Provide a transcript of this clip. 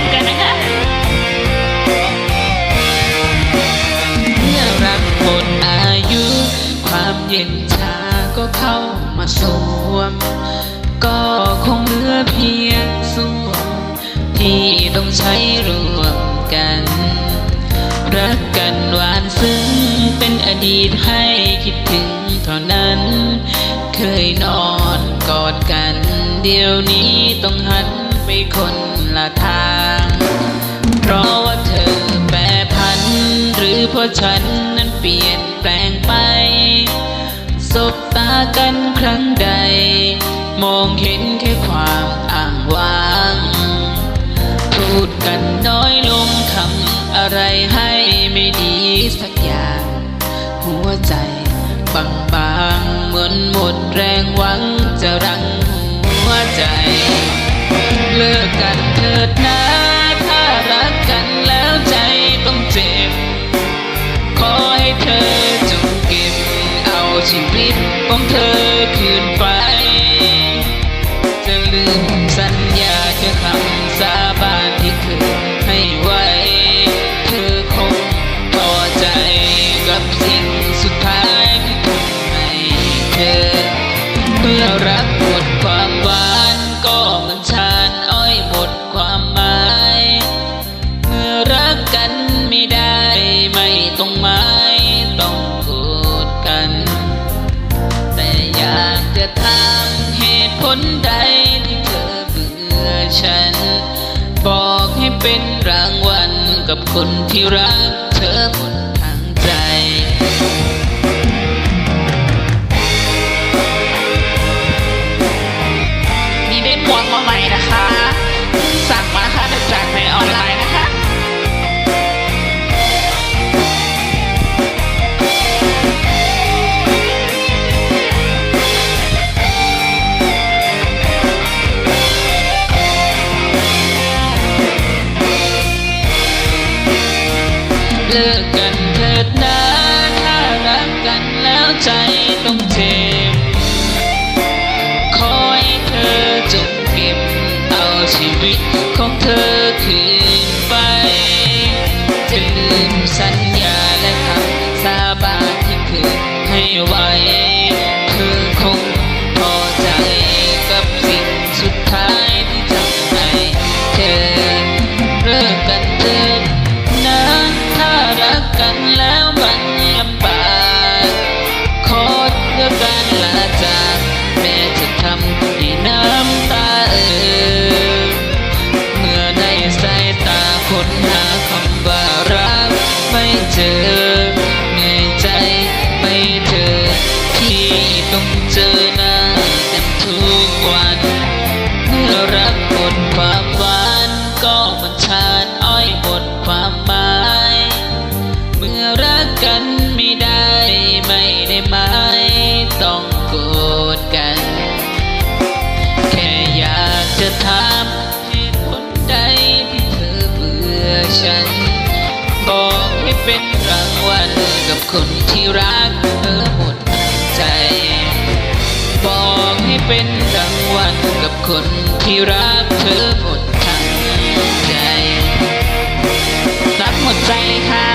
มกันนะคะเมื่อรักหมดอายุ ความเย็นชาก็เข้ามาสวม ก็คงเหลือเพียงสวม ที่ต้องใช้รวมกัน รักกันหวานซึ้งเป็นอดีตให้คิดถึงเท่านั้น เคยนอนกอดกัน เดี๋ยวนี้ต้องหันไปคนละทาง ฉันนั้นเปลี่ยนแปลงไป สบตากันครั้งใด มองเห็นแค่ความอ่างว่าง พูดกันน้อยลงทำอะไรให้ไม่ดีสักอย่าง หัวใจบางบางเหมือนหมดแรงหวังจะรังหัวใจ เลิกกันเถิดนะ กับคนที่รักเธอหมด เลิกกันเถิดนะถ้ารักกันแล้วใจต้องเจ็บขอให้เธอจงเก็บเอาชีวิตของเธอคืนไปจะลืมสัญญาและคำสาบานที่เคยให้ไว้เธอคงพอใจกับสิ่งสุดท้ายที่ทำให้เธอเลิกกันาจากแม้จะทำให้น้ำตาเอ่อเมื่อในสายตาคนหาคำว่ารักไม่เจอเหนื่อยใจไม่เจอที่ต้องเจอหน้ากันทุกวัน เมื่อรักหมดความหวานก็มันชานอ้อยหมดความหมาย เมื่อรักกัน ให้เป็นรางวัลกับคนที่รักเธอหมดใจ บอกให้เป็นรางวัลกับคนที่รักเธอหมดทั้งใจ รักหมดใจค่ะ